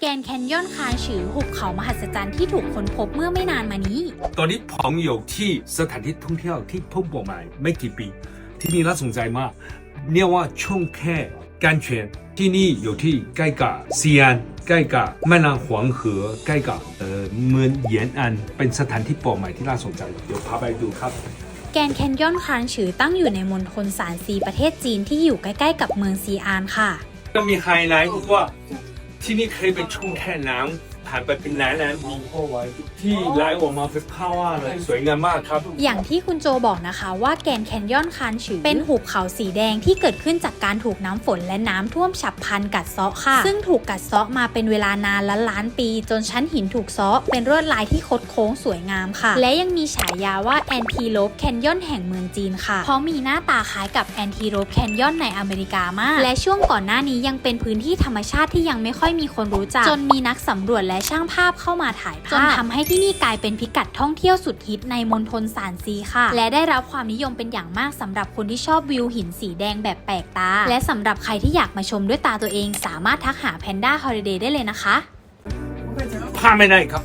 แกนแคนยอนคาชือหุบเขามหัศจรรย์ที่ถูกค้นพบเมื่อไม่นานมานี้ ตอนนี้ผมอยู่ที่สถานที่ท่องเที่ยวที่เพิ่งบใหม่ไม่กี่ปี ที่นี่น่าสนใจมากเรียกว่าช่องแค่กันเชีนที่นี่อยู่ที่ใกล้กับซีอันใกล้กับแม่น้ำหวงเหอใกล้กับเออเมืองเยียนอัน เป็นสถานที่เปลใหม่ที่น่าสนใจ เดี๋ยวพาไปดูครับ แกนแคนยอนคานฉือตั้งอยู่ในมณฑลซานซีประเทศจีนที่อยู่ใกล้ๆกับเมืองซีอานค่ะ ก็มีไฮไลท์ก็ว่า ที่นี่เคยเป็นช่องแค่น้ำ ผ่านไปเป็นน้ำน้ำมีเข้าไว้ที่ไหลออกมาเป็นภาพว่าเลยสวยงามมากครับ อย่างที่คุณโจบอกนะคะว่าแกนแคนยอนคานฉือเป็นหุบเขาสีแดงที่เกิดขึ้นจากการถูกน้ำฝนและน้ำท่วมฉับพลันกัดเซาะค่ะ ซึ่งถูกกัดเซาะมาเป็นเวลานานล้านล้านปี จนชั้นหินถูกเซาะเป็นลวดลายที่คดโค้งสวยงามค่ะ และยังมีฉายาว่าแอนทีโลปแคนยอนแห่งเมืองจีนค่ะ เพราะมีหน้าตาคล้ายกับแอนทีโลปแคนยอนในอเมริกามาก และช่วงก่อนหน้านี้ยังเป็นพื้นที่ธรรมชาติที่ยังไม่ค่อยมีคนรู้จักจนมีนักสำรวจและและช่างภาพเข้ามาถ่ายภาพจนทำให้ที่นี่กลายเป็นพิกัดท่องเที่ยวสุดฮิตในมณฑลซานซีค่ะ และได้รับความนิยมเป็นอย่างมากสำหรับคนที่ชอบวิวหินสีแดงแบบแปลกตา และสำหรับใครที่อยากมาชมด้วยตาตัวเอง สามารถทักหาแพนด้าฮอลิเดย์ได้เลยนะคะพลาดไม่ได้ครับ